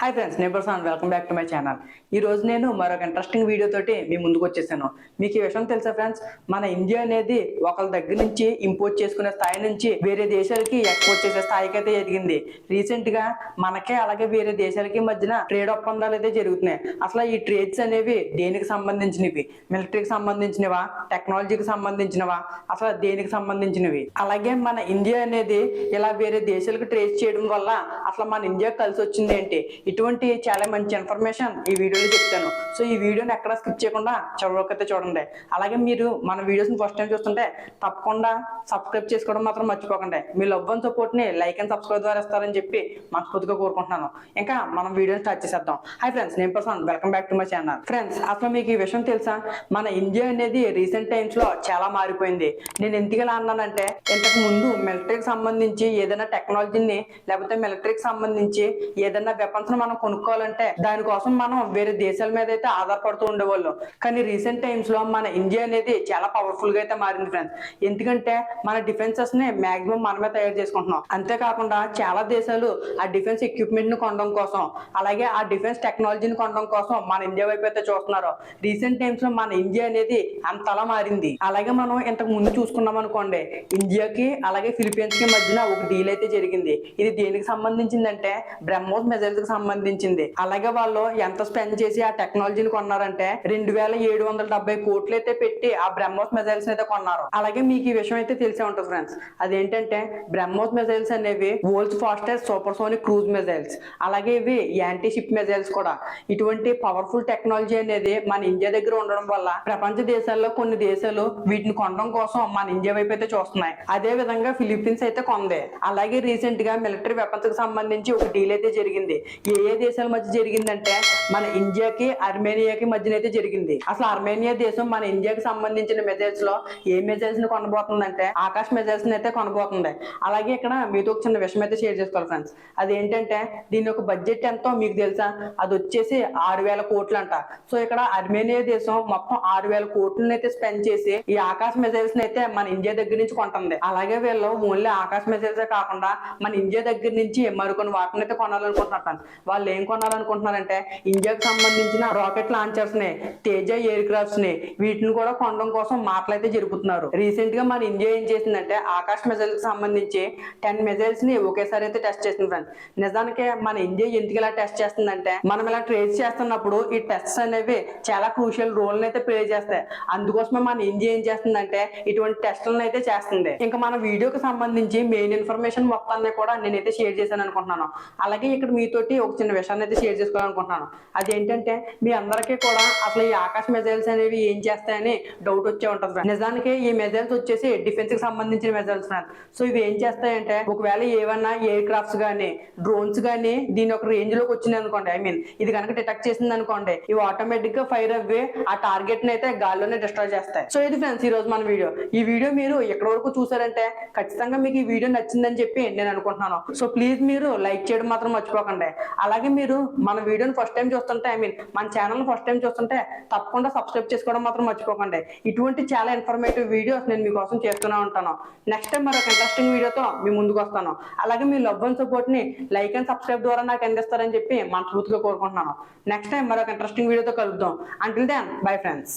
Hi friends నేను Prasad welcome back to my channel ఈ రోజు నేను మరొక ఇంట్రెస్టింగ్ వీడియో తోటి మీ ముందుకు వచ్చేసాను. మీకు ఈ విషయం తెలుసా ఫ్రెండ్స్ మన ఇండియా అనేది ఒకళ్ళ దగ్గర నుంచి ఇంపోర్ట్ చేసుకునే స్థాయి నుంచి వేరే దేశాలకి ఎక్స్పోర్ట్ చేసే స్థాయికి అయితే ఎదిగింది. రీసెంట్గా మనకే అలాగే వేరే దేశాలకి మధ్యన ట్రేడ్ ఒప్పందాలు అయితే జరుగుతున్నాయి. అసలు ఈ ట్రేడ్స్ అనేవి దేనికి సంబంధించినవి? మిలిటరీకి సంబంధించినవా? టెక్నాలజీకి సంబంధించినవా? అసలు దేనికి సంబంధించినవి? అలాగే మన ఇండియా అనేది ఇలా వేరే దేశాలకు ట్రేడ్ చేయడం వల్ల అసలు మన ఇండియా కలిసి వచ్చింది ఏంటి? ఇటువంటి చాలా మంచి ఇన్ఫర్మేషన్ ఈ వీడియోలో చెప్తాను. సో ఈ వీడియోని ఎక్కడ స్కిప్ చేయకుండా చదవకైతే చూడండి. అలాగే మీరు మన వీడియోస్ని ఫస్ట్ టైం చూస్తుంటే తప్పకుండా సబ్స్క్రైబ్ చేసుకోవడం మాత్రం మర్చిపోకండి. మీ లవ్ అండ్ సపోర్ట్ని లైక్ అండ్ సబ్స్క్రైబ్ ద్వారా ఇస్తారని చెప్పి మనస్ఫూర్తిగా కోరుకుంటున్నాను. ఇంకా మనం వీడియోని స్టార్ట్ చేసేద్దాం. హై ఫ్రెండ్స్ నేను Prashanth. Welcome back to my channel friends అసలు మీకు ఈ విషయం తెలుసా? మన ఇండియా అనేది రీసెంట్ టైమ్స్లో చాలా మారిపోయింది. నేను ఎందుకు అన్నానంటే ఇంతకు ముందు మిలిటరీకి సంబంధించి ఏదైనా టెక్నాలజీని లేకపోతే మిలిటరీకి సంబంధించి ఏదైనా వెపన్స్ మనం కొనుక్కోవాలంటే దానికోసం మనం వేరే దేశాల మీద అయితే ఆధారపడుతూ ఉండేవాళ్ళం. కానీ రీసెంట్ టైమ్స్లో మన ఇండియా అనేది చాలా పవర్ఫుల్గా అయితే మారింది ఫ్రెండ్స్ ఎందుకంటే మన డిఫెన్సెస్ని మాక్సిమం మనమే తయారు చేసుకుంటున్నాం. అంతేకాకుండా చాలా దేశాలు ఆ డిఫెన్స్ ఎక్విప్మెంట్ను కొనడం కోసం అలాగే ఆ డిఫెన్స్ టెక్నాలజీని కొనడం కోసం మన ఇండియా వైపు అయితే చూస్తున్నారు. రీసెంట్ టైమ్స్లో మన ఇండియా అనేది అంతలా మారింది. అలాగే మనం ఇంతకు ముందు చూసుకున్నాం అనుకోండి ఇండియాకి అలాగే ఫిలిపీన్స్కి మధ్యన ఒక డీల్ అయితే జరిగింది. ఇది దేనికి సంబంధించిందంటే బ్రహ్మోస్ మెజైల్స్కి సంబంధించింది. అలాగే వాళ్ళు ఎంత స్పెండ్ చేసి ఆ టెక్నాలజీని కొన్నారంటే రెండు వేల ఏడు వందల డెబ్బై కోట్లు అయితే పెట్టి ఆ బ్రహ్మోస్ మెజైల్స్ అయితే కొన్నారు. అలాగే మీకు ఈ విషయం అయితే తెలిసే ఉంటుంది ఫ్రెండ్స్ అదేంటంటే బ్రహ్మోస్ మెజైల్స్ అనేవి world's fastest supersonic cruise missiles అలాగే ఇవి యాంటీ షిప్ మిజైల్స్ కూడా. ఇటువంటి పవర్ఫుల్ టెక్నాలజీ అనేది మన ఇండియా దగ్గర ఉండడం వల్ల ప్రపంచ దేశాల్లో కొన్ని దేశాలు వీటిని కొనడం కోసం మన ఇండియా వైపు అయితే చూస్తున్నాయి. అదే విధంగా ఫిలిప్పీన్స్ అయితే కొంది. అలాగే రీసెంట్గా మిలిటరీ వెపన్స్కి సంబంధించి ఒక డీల్ అయితే జరిగింది. ఏ ఏ దేశాల మధ్య జరిగిందంటే మన ఇండియాకి అర్మేనియాకి మధ్యన అయితే జరిగింది. అసలు అర్మేనియా దేశం మన ఇండియాకి సంబంధించిన మెజైల్స్లో ఏ మెజైల్స్ని కొనబోతుందంటే ఆకాశ్ మెజైల్స్ని అయితే కొనబోతుంది. అలాగే ఇక్కడ మీతో ఒక చిన్న విషయం అయితే షేర్ చేసుకోవాలి ఫ్రెండ్స్ అదేంటంటే దీని యొక్క బడ్జెట్ ఎంతో మీకు తెలుసా? అది వచ్చేసి ఆరు వేల కోట్లు అంట సో ఇక్కడ అర్మేనియా దేశం మొత్తం ఆరు వేల కోట్లను అయితే స్పెండ్ చేసి ఈ ఆకాశ్ మెజైల్స్ని అయితే మన ఇండియా దగ్గర నుంచి కొంటుంది. అలాగే వీళ్ళు ఓన్లీ ఆకాశ్ మెజైల్స్ కాకుండా మన ఇండియా దగ్గర నుంచి మరికొన్ని వాటిని అయితే కొనాలనుకుంటున్నారు. వాళ్ళు ఏం కొనాలనుకుంటున్నారంటే ఇండియాకు సంబంధించిన రాకెట్ లాంచర్స్ని తేజ ఎయిర్ క్రాఫ్ట్స్ని వీటిని కూడా కొనడం కోసం మాటలు అయితే జరుపుతున్నారు. రీసెంట్గా మన ఇండియా ఏం చేసిందంటే ఆకాశ్ మెజైల్స్కి సంబంధించి టెన్ మిజైల్స్ని ఒకేసారి అయితే టెస్ట్ చేసింది ఫ్రెండ్స్ నిజానికి మన ఇండియా ఎందుకు ఇలా టెస్ట్ చేస్తుందంటే మనం ఇలా ట్రేస్ చేస్తున్నప్పుడు ఈ టెస్ట్స్ అనేవి చాలా క్రూషియల్ రోల్ అయితే ప్లే చేస్తాయి. అందుకోసమే మన ఇండియా ఏం చేస్తుందంటే ఇటువంటి టెస్టులను అయితే చేస్తుంది. ఇంకా మన వీడియోకి సంబంధించి మెయిన్ ఇన్ఫర్మేషన్ మొత్తాన్ని కూడా నేనైతే షేర్ చేశాను అనుకుంటున్నాను. అలాగే ఇక్కడ మీతోటి ఒక చిన్న విషయాన్ని అయితే షేర్ చేసుకోవాలనుకుంటున్నాను. అదేంటంటే మీ అందరికీ కూడా అసలు ఈ ఆకాశ మిజైల్స్ అనేవి ఏం చేస్తాయని డౌట్ వచ్చే ఉంటుంది నిజానికి ఈ మిజైల్స్ వచ్చేసి డిఫెన్స్కి సంబంధించిన మిజైల్స్ సో ఇవి ఏం చేస్తాయంటే ఒకవేళ ఏమన్నా ఎయిర్ క్రాఫ్ట్స్ కానీ డ్రోన్స్ కానీ దీని ఒక రేంజ్లోకి వచ్చింది అనుకోండి. ఐ మీన్ ఇది కనుక డిటెక్ట్ చేసింది అనుకోండి ఇవి ఆటోమేటిక్గా ఫైర్ అవ్వి ఆ టార్గెట్ని అయితే గాల్లోనే డిస్ట్రాయ్ చేస్తాయి. సో ఇది ఫ్రెండ్స్ ఈ రోజు మన వీడియో ఈ వీడియో మీరు ఎక్కడి వరకు చూసారంటే ఖచ్చితంగా మీకు ఈ వీడియో నచ్చిందని చెప్పి నేను అనుకుంటున్నాను. సో ప్లీజ్ మీరు లైక్ చేయడం మాత్రం మర్చిపోకండి. అలాగే మీరు మన వీడియోని ఫస్ట్ టైం చూస్తుంటే ఐ మీన్ మన ఛానల్ ఫస్ట్ టైం చూస్తుంటే తప్పకుండా సబ్స్క్రైబ్ చేసుకోవడం మాత్రం మర్చిపోకండి. ఇటువంటి చాలా ఇన్ఫర్మేటివ్ వీడియోస్ నేను మీకోసం చేస్తూనే ఉంటాను. నెక్స్ట్ టైం మరొక ఇంట్రెస్టింగ్ వీడియోతో మీ ముందుకు వస్తాను. అలాగే మీ లవ్ అండ్ సపోర్ట్ని లైక్ అండ్ సబ్స్క్రైబ్ ద్వారా నాకు అందిస్తారని చెప్పి మనస్ఫూర్తిగా కోరుకుంటున్నాను. నెక్స్ట్ టైం మరొక ఇంట్రెస్టింగ్ వీడియోతో కలుద్దాం. Until then bye friends